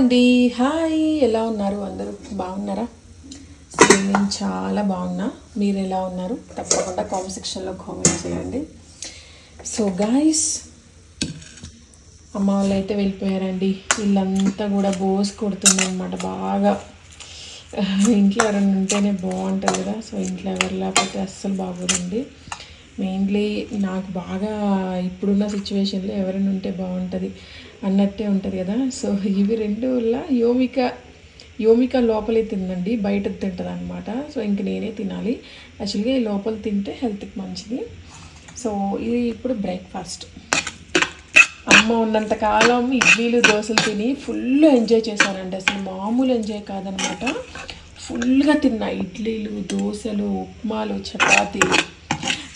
అండి. హాయ్ ఎలా ఉన్నారు? అందరూ బాగున్నారా? సో నేను చాలా బాగున్నా. మీరు ఎలా ఉన్నారు? తప్పకుండా కామెంట్ సెక్షన్లో కామెంట్ చేయండి. సో గాయస్ అమ్మ వాళ్ళు అయితే వెళ్ళిపోయారండి. వీళ్ళంతా కూడా బోస్ కొడుతుంది అనమాట బాగా. ఇంట్లో ఎవరైనా ఉంటేనే బాగుంటుంది కదా. సో ఇంట్లో ఎవరు లేకపోతే అస్సలు బాగోదండి. మెయిన్లీ నాకు బాగా ఇప్పుడున్న సిచ్యువేషన్లో ఎవరైనా ఉంటే బాగుంటుంది. అన్నట్టే ఉంటుంది కదా. సో ఇవి రెండు వల్ల యోమిక యోమిక లోపలే తిందండి బయట తింటుంది అనమాట సో ఇంక నేనే తినాలి. యాక్చువల్గా ఈ లోపల తింటే హెల్త్కి మంచిది. సో ఇది ఇప్పుడు బ్రేక్ఫాస్ట్. అమ్మ ఉన్నంత కాలం ఇడ్లీలు దోశలు తిని ఫుల్ ఎంజాయ్ చేశానండి అసలు మామూలు ఎంజాయ్ కాదనమాట ఫుల్గా తిన్నా. ఇడ్లీలు దోశలు ఉప్మాలు చపాతీ.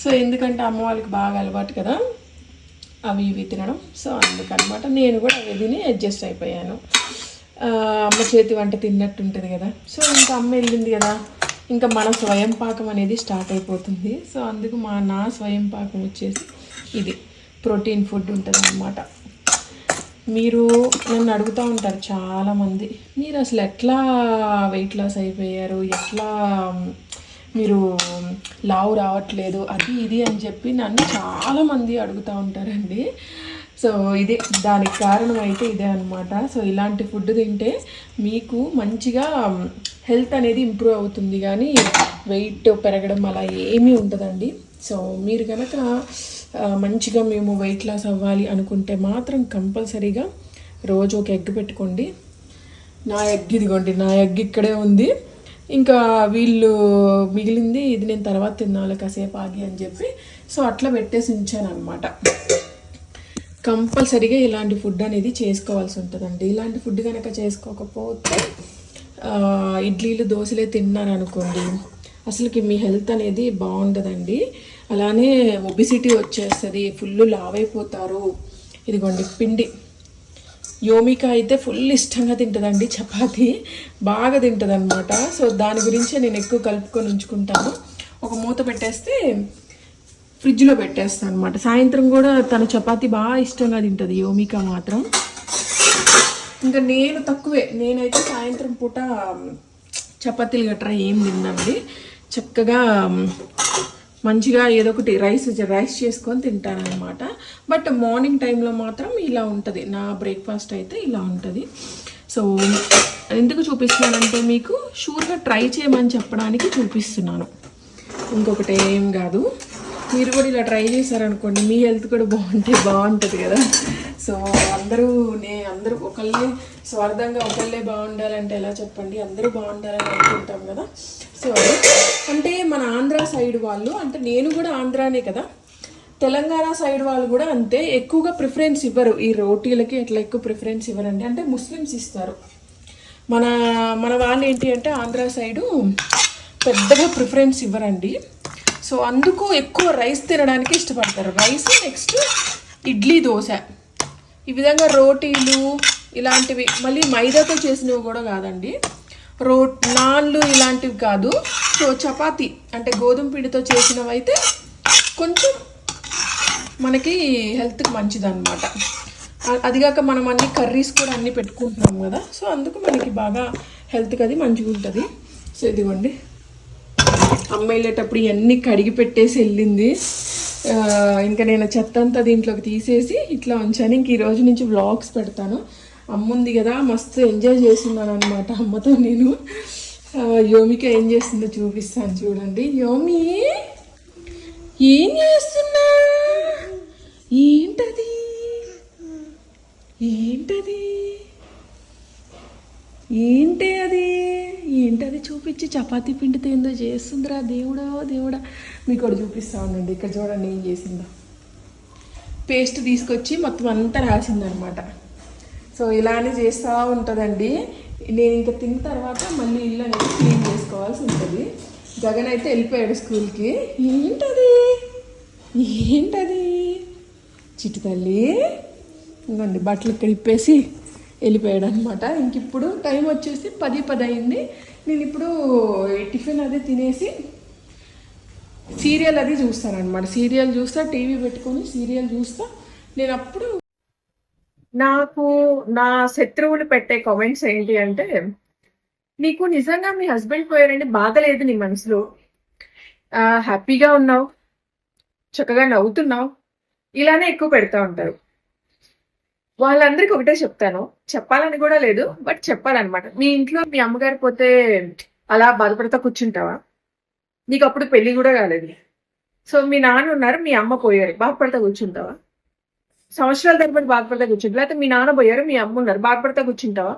సో ఎందుకంటే అమ్మ వాళ్ళకి బాగా అలవాటు కదా. అవి ఇవి తినడం. సో అందుకనమాట నేను కూడా అవి తిని అడ్జస్ట్ అయిపోయాను. అమ్మ చేతి వంట తిన్నట్టు ఉంటుంది కదా. సో ఇంకా అమ్మ వెళ్ళింది కదా. ఇంకా మన స్వయం పాకం అనేది స్టార్ట్ అయిపోతుంది. సో అందుకు మా నా స్వయం పాకం వచ్చేసి ఇది. ప్రోటీన్ ఫుడ్ ఉంటుంది అన్నమాట మీరు నన్ను అడుగుతూ ఉంటారు చాలామంది మీరు అసలు ఎట్లా వెయిట్ లాస్ అయిపోయారు? ఎట్లా మీరు లావు రావట్లేదు అది ఇది అని చెప్పి నన్ను చాలామంది అడుగుతూ ఉంటారండి. సో ఇది దానికి కారణం అయితే ఇదే అనమాట సో ఇలాంటి ఫుడ్ తింటే మీకు మంచిగా హెల్త్ అనేది ఇంప్రూవ్ అవుతుంది. కానీ వెయిట్ పెరగడం అలా ఏమీ ఉండదండి. సో మీరు కనుక మంచిగా మేము వెయిట్ లాస్ అవ్వాలి అనుకుంటే మాత్రం కంపల్సరీగా రోజు ఒక ఎగ్ పెట్టుకోండి. నా ఎగ్ ఇదిగోండి నా ఎగ్ ఇక్కడే ఉంది. ఇంకా వీళ్ళు మిగిలింది ఇది నేను తర్వాత తినాలి కాసేపు ఆగి అని చెప్పి. సో అట్లా పెట్టేసి ఉంచాను అనమాట కంపల్సరీగా ఇలాంటి ఫుడ్ అనేది చేసుకోవాల్సి ఉంటుందండి. ఇలాంటి ఫుడ్ కనుక చేసుకోకపోతే ఇడ్లీలు దోశలే తిన్నారనుకోండి అసలుకి మీ హెల్త్ అనేది బాగుంటుందండి అలానే ఒబిసిటీ వచ్చేస్తుంది. ఫుల్ లావైపోతారు. ఇదిగోండి పిండి. యోమిక అయితే ఫుల్ ఇష్టంగా తింటుందండి చపాతి. బాగా తింటుంది అనమాట సో దాని గురించే నేను ఎక్కువ కలుపుకొని ఉంచుకుంటాను. ఒక మూత పెట్టేస్తే ఫ్రిడ్జ్లో పెట్టేస్తాను అనమాట సాయంత్రం కూడా తన చపాతి బాగా ఇష్టంగా తింటుంది యోమిక మాత్రం. ఇంకా నేను తక్కువే. నేనైతే సాయంత్రం పూట చపాతీలు గట్రా ఏం తిన్నాండి. చక్కగా మంచిగా ఏదో ఒకటి రైస్ రైస్ చేసుకొని తింటానన్నమాట బట్ మార్నింగ్ టైంలో మాత్రం ఇలా ఉంటుంది. నా బ్రేక్ఫాస్ట్ అయితే ఇలా ఉంటుంది. సో ఎందుకు చూపిస్తున్నానంటే మీకు షూర్గా ట్రై చేయమని చెప్పడానికి చూపిస్తున్నాను. ఇంకొకటి ఏం కాదు. మీరు కూడా ఇలా ట్రై చేశారనుకోండి మీ హెల్త్ కూడా బాగుంటే బాగుంటుంది కదా. సో అందరూ నే అందరూ ఒకళ్ళే స్వార్థంగా ఒకళ్ళే బాగుండాలంటే ఎలా చెప్పండి? అందరూ బాగుండాలని అనుకుంటాం కదా. సో అంటే మన ఆంధ్ర సైడ్ వాళ్ళు అంటే నేను కూడా ఆంధ్రానే కదా. తెలంగాణ సైడ్ వాళ్ళు కూడా అంతే. ఎక్కువగా ప్రిఫరెన్స్ ఇవ్వరు. ఈ రోటీలకి ఎట్లా ఎక్కువ ప్రిఫరెన్స్ ఇవ్వరండి. అంటే ముస్లిమ్స్ ఇస్తారు. మన మన వాళ్ళు ఏంటి అంటే ఆంధ్ర సైడు పెద్దగా ప్రిఫరెన్స్ ఇవ్వరండి. సో అందుకు ఎక్కువ రైస్ తినడానికి ఇష్టపడతారు. Rice next idli dosa. ఈ విధంగా రోటీలు ఇలాంటివి. మళ్ళీ మైదాతో చేసినవి కూడా కాదండి. రో నాన్లు ఇలాంటివి కాదు. సో చపాతీ అంటే గోధుమ పిండితో చేసినవి అయితే కొంచెం మనకి హెల్త్కి మంచిది అనమాట అదిగాక మనం అన్ని కర్రీస్ కూడా అన్ని పెట్టుకుంటున్నాం కదా. సో అందుకు మనకి బాగా హెల్త్కి అది మంచిగా ఉంటుంది. సో ఇదిగోండి. అమ్మ వెళ్ళేటప్పుడు ఇవన్నీ కడిగి పెట్టేసి వెళ్ళింది. ఇంకా నేను చెత్త అంతా దీంట్లోకి తీసేసి ఇట్లా ఉంచాను. ఇంక ఈ రోజు నుంచి వ్లాగ్స్ పెడతాను. అమ్మ ఉంది కదా మస్తు ఎంజాయ్ చేస్తున్నాను అనమాట అమ్మతో నేను. ఆ, యోమిక ఏం చేస్తుందో చూపిస్తాను చూడండి. యోమి ఏం చేస్తున్నా? ఏంటది? ఏంటది? ఏంటి అది? ఏంటది చూపించి చపాతీ పిండితో ఏందో చేస్తుందిరా దేవుడా దేవుడా. మీకు కూడా చూపిస్తా ఉండండి. ఇక్కడ చూడండి ఏం చేసిందో. పేస్ట్ తీసుకొచ్చి మొత్తం అంతా రాసిందనమాట సో ఇలానే చేస్తూ ఉంటుందండి. నేను ఇంకా తిన్న తర్వాత మళ్ళీ ఇల్లు అనేది క్లీన్ చేసుకోవాల్సి ఉంటుంది. జగన్ అయితే వెళ్ళిపోయాడు స్కూల్కి. ఏంటది? ఏంటది? చిట్టు తల్లి. ఇంకోండి బట్టలు ఇక్కడ ఇప్పేసి వెళ్ళిపోయాడు అనమాట ఇంక ఇప్పుడు టైం వచ్చేసి పది పది అయింది. నేను ఇప్పుడు టిఫిన్ అది తినేసి సీరియల్ అది చూస్తాను అనమాట సీరియల్ చూస్తా టీవీ పెట్టుకొని సీరియల్ చూస్తా. నేను అప్పుడు నాకు నా శత్రువులు పెట్టే కామెంట్స్ ఏంటి అంటే నీకు నిజంగా మీ హస్బెండ్ పోయారంటే బాధ లేదు నీ మనసులో. హ్యాపీగా ఉన్నావు చక్కగా నవ్వుతున్నావు ఇలానే ఎక్కువ పెడతా ఉంటారు. వాళ్ళందరికీ ఒకటే చెప్తాను చెప్పాలని కూడా లేదు బట్ చెప్పాలన్నమాట. మీ ఇంట్లో మీ అమ్మగారు పోతే అలా బాధపడతా కూర్చుంటావా? నీకు అప్పుడు పెళ్ళి కూడా కాలేదు. సో మీ నాన్న ఉన్నారు మీ అమ్మ పోయారు బాధపడతా కూర్చుంటావా? సంవత్సరాల తరబడి బాధపడతా కూర్చుంటా లేకపోతే మీ నాన్న పోయారు మీ అమ్మ ఉన్నారు. బాధపడతా కూర్చుంటావా?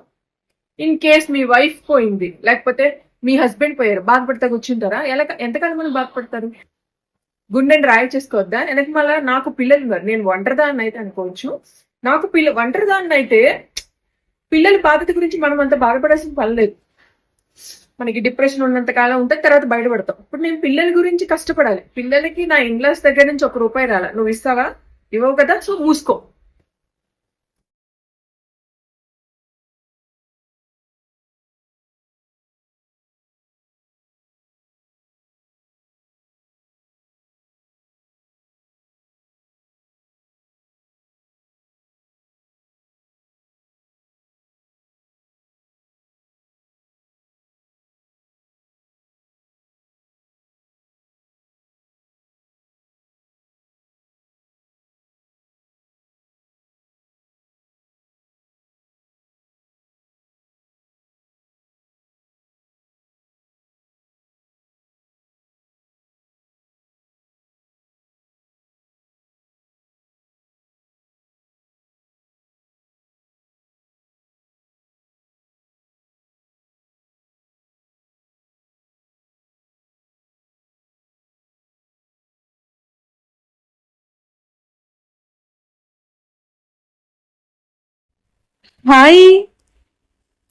ఇన్ కేస్ మీ వైఫ్ పోయింది లేకపోతే మీ హస్బెండ్ పోయారు బాధపడతా కూర్చుంటారా? ఎలా ఎంతకాలం మంది బాధపడతారు? గుండెని రాయి చేసుకోవద్దా? వెనక మళ్ళా నాకు పిల్లలు ఉన్నారు. నేను ఒంటరిదాన్ని అయితే అనుకోవచ్చు. నాకు పిల్ల ఒంటరిదాన్ని అయితే పిల్లల బాధ్యత గురించి మనం అంత బాధపడాల్సిన పని లేదు. మనకి డిప్రెషన్ ఉన్నంత కాలం ఉంటే తర్వాత బయటపడతాం. ఇప్పుడు నేను పిల్లల గురించి కష్టపడాలి. పిల్లలకి నా ఇన్లాస్ దగ్గర నుంచి ఒక రూపాయి రాలా. నువ్వు ఇస్తావా? ఇవ్వవు కదా సో మూసుకో హాయ్.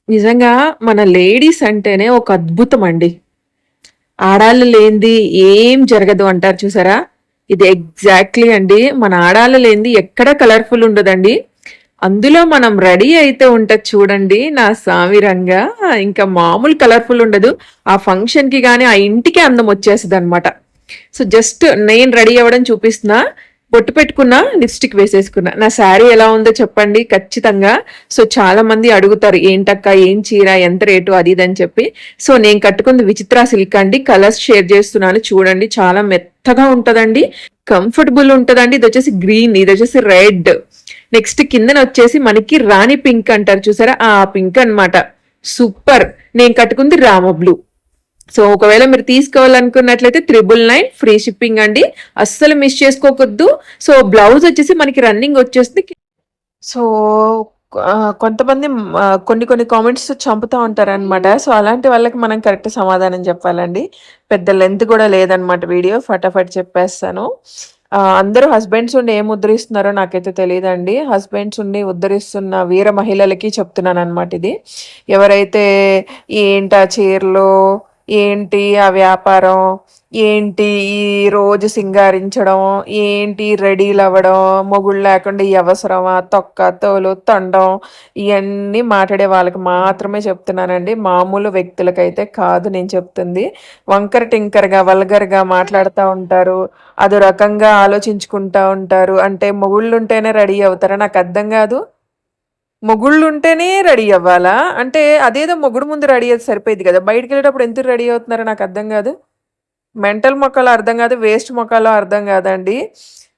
నిజంగా మన లేడీస్ అంటేనే ఒక అద్భుతం అండి. ఆడాళ్ళు లేనిది ఏం జరగదు అంటారు చూసారా? ఇది ఎగ్జాక్ట్లీ అండి. మన ఆడాళ్ళు లేనిది ఎక్కడ కలర్ఫుల్ ఉండదండి. అందులో మనం రెడీ అయితే ఉంటుంది చూడండి నా సామిరంగా ఇంకా మామూలు కలర్ఫుల్ ఉండదు. ఆ ఫంక్షన్కి కానీ ఆ ఇంటికి అందం వచ్చేస్తుంది అనమాట సో జస్ట్ నేను రెడీ అవ్వడం చూపిస్తున్నా. బొట్టు పెట్టుకున్నా లిప్స్టిక్ వేసేసుకున్నా. నా శారీ ఎలా ఉందో చెప్పండి ఖచ్చితంగా. సో చాలా మంది అడుగుతారు ఏంటక్క ఏం చీర ఎంత రేటు అది ఇది అని చెప్పి. సో నేను కట్టుకుంది విచిత్ర సిల్క్ అండి. కలర్స్ షేర్ చేస్తున్నాను చూడండి. చాలా మెత్తగా ఉంటదండి. కంఫర్టబుల్ ఉంటదండి. ఇది వచ్చేసి గ్రీన్ ఇది వచ్చేసి రెడ్. నెక్స్ట్ కిందన వచ్చేసి మనకి రాణి పింక్ అంటారు చూసారా? ఆ పింక్ అన్నమాట. సూపర్. నేను కట్టుకుంది రామ బ్లూ. సో ఒకవేళ మీరు తీసుకోవాలనుకున్నట్లయితే త్రిబుల్ నైన్ ఫ్రీ షిప్పింగ్ అండి. అస్సలు మిస్ చేసుకోకూడదు. సో బ్లౌజ్ వచ్చేసి మనకి రన్నింగ్ వచ్చేసి సో కొంతమంది కొన్ని కొన్ని కామెంట్స్ చంపుతూ ఉంటారు అనమాట సో అలాంటి వాళ్ళకి మనం కరెక్ట్ సమాధానం చెప్పాలండి. పెద్ద లెంత్ కూడా లేదనమాట వీడియో. ఫటాఫట్ చెప్పేస్తాను. అందరూ హస్బెండ్స్ ఉండి ఏం ఉద్ధరిస్తున్నారో నాకైతే తెలియదండి. హస్బెండ్స్ ఉండి ఉద్ధరిస్తున్న వీర మహిళలకి చెప్తున్నాను అనమాట ఇది. ఎవరైతే ఏంటి ఆ చీరలు ఏంటి ఆ వ్యాపారం? ఏంటి ఈ రోజు సింగారించడం? ఏంటి రెడీలు అవ్వడం? మొగుళ్ళు లేకుండా ఈ అవసరమా? తొక్క తోలు తండం ఇవన్నీ మాట్లాడే వాళ్ళకి మాత్రమే చెప్తున్నానండి. మామూలు వ్యక్తులకైతే కాదు నేను చెప్తుంది. వంకర టింకర్గా వల్గర్గా మాట్లాడుతూ ఉంటారు. అదో రకంగా ఆలోచించుకుంటూ ఉంటారు. అంటే మొగుళ్ళు ఉంటేనే రెడీ అవుతారా? నాకు అర్థం కాదు. ఉంటేనే రెడీ అవ్వాలా? అంటే అదేదో మొగుడు ముందు రెడీ అయితే సరిపోయింది కదా. బయటికి వెళ్ళేటప్పుడు ఎందుకు రెడీ అవుతున్నారో నాకు అర్థం కాదు. మెంటల్ మొక్కలు అర్థం కాదు వేస్ట్ మొక్కలు అర్థం కాదండి.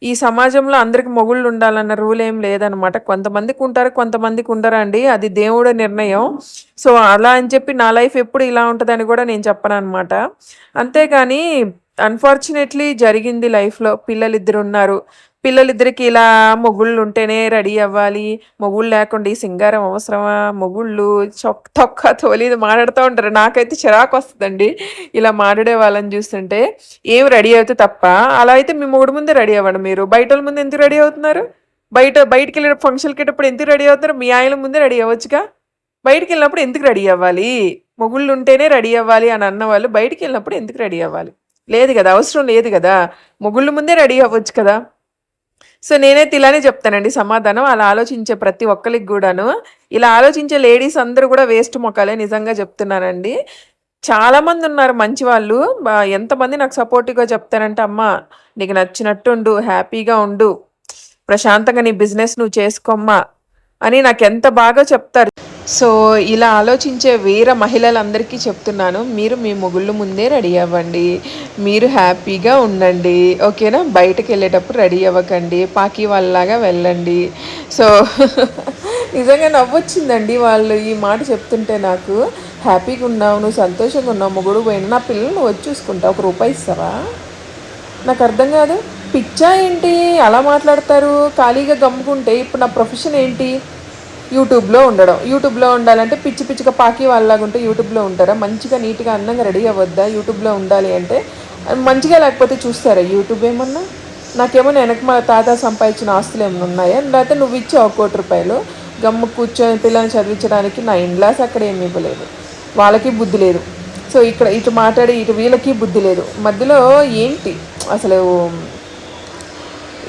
ఈ సమాజంలో అందరికి మొగుళ్ళు ఉండాలన్న రూల్ ఏం లేదనమాట. కొంతమందికి ఉంటారు కొంతమందికి ఉండరండి. అది దేవుడి నిర్ణయం. సో అలా అని చెప్పి నా లైఫ్ ఎప్పుడు ఇలా ఉంటుందని కూడా నేను చెప్పను అనమాట అంతేగాని అన్ఫార్చునేట్లీ జరిగింది లైఫ్లో. పిల్లలు ఇద్దరు ఉన్నారు. పిల్లలిద్దరికి ఇలా మొగుళ్ళు ఉంటేనే రెడీ అవ్వాలి. మొగుళ్ళు లేకుండా ఈ సింగారం అవసరమా? మొగుళ్ళు చొక్ తొక్క తోలిది మాట్లాడుతూ ఉంటారు. నాకైతే చిరాకు వస్తుందండి. ఇలా మాట్లాడే వాళ్ళని చూస్తుంటే ఏం రెడీ అవుతే తప్ప. అలా అయితే మీ మొగుడు ముందే రెడీ అవ్వండి మీరు. బయట వాళ్ళ ముందు ఎందుకు రెడీ అవుతున్నారు? బయట బయటికి వెళ్ళిన ఫంక్షన్కి వెళ్ళినప్పుడు ఎందుకు రెడీ అవుతున్నారు? మీ ఆయన ముందే రెడీ అవ్వచ్చుగా? బయటికి వెళ్ళినప్పుడు ఎందుకు రెడీ అవ్వాలి? మొగుళ్ళు ఉంటేనే రెడీ అవ్వాలి అని అన్న వాళ్ళు బయటికి వెళ్ళినప్పుడు ఎందుకు రెడీ అవ్వాలి? లేదు కదా? అవసరం లేదు కదా? మొగుళ్ళు ముందే రెడీ అవ్వచ్చు కదా? సో నేనైతే ఇలానే చెప్తానండి సమాధానం. అలా ఆలోచించే ప్రతి ఒక్కరికి కూడాను. ఇలా ఆలోచించే లేడీస్ అందరూ కూడా వేస్ట్ మొక్కలే నిజంగా చెప్తున్నానండి. చాలామంది ఉన్నారు మంచి వాళ్ళు. ఎంతమంది నాకు సపోర్టివ్గా చెప్తారంటే అమ్మ నీకు నచ్చినట్టు ఉండు హ్యాపీగా ఉండు. ప్రశాంతంగా నీ బిజినెస్ నువ్వు చేసుకోమ్మా అని నాకు ఎంత బాగా చెప్తారు. సో ఇలా ఆలోచించే వేరే మహిళలందరికీ చెప్తున్నాను మీరు మీ మొగుళ్ళు ముందే రెడీ అవ్వండి మీరు హ్యాపీగా ఉండండి ఓకేనా? బయటకు వెళ్ళేటప్పుడు రెడీ అవ్వకండి పాకి వాళ్ళలాగా వెళ్ళండి. సో నిజంగా నవ్వొచ్చిందండి వాళ్ళు ఈ మాట చెప్తుంటే నాకు. హ్యాపీగా ఉన్నావు నువ్వు సంతోషంగా ఉన్నావు మొగుడు పోయిన నా పిల్లలు వచ్చి చూసుకుంటావు ఒక రూపాయి ఇస్తావా? నాకు అర్థం కాదు. పిచ్చా ఏంటి? అలా మాట్లాడతారు ఖాళీగా గమ్ముకుంటే ఇప్పుడు నా ప్రొఫెషన్ ఏంటి? యూట్యూబ్లో ఉండడం. యూట్యూబ్లో ఉండాలంటే పిచ్చి పిచ్చిగా పాకి వాళ్ళలాగా ఉంటే యూట్యూబ్లో ఉంటారా? మంచిగా నీట్గా అందంగా రెడీ అవ్వద్దా? యూట్యూబ్లో ఉండాలి అంటే మంచిగా లేకపోతే చూస్తారా? యూట్యూబ్ ఏమన్నా? నాకేమో వెనక మా తాత సంపాదించిన ఆస్తులు ఏమైనా ఉన్నాయా? లేకపోతే నువ్వు ఇచ్చావు ఒక కోటి రూపాయలు గమ్ము కూర్చొని పిల్లల్ని చదివించడానికి నా ఇండ్లాస్ అక్కడ ఏమి ఇవ్వలేదు. వాళ్ళకి బుద్ధి లేదు. సో ఇక్కడ ఇటు మాట్లాడి ఇటు వీళ్ళకి బుద్ధి లేదు. మధ్యలో ఏంటి? అసలు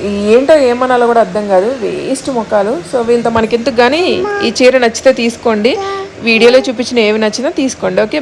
ఏంటో ఏమనాలో కూడా అర్థం కాదు. వేస్ట్ ముఖాలు. సో వీళ్ళతో మనకెందుకు కానీ ఈ చీర నచ్చితే తీసుకోండి. వీడియోలో చూపించిన ఏవి నచ్చినా తీసుకోండి. ఓకే?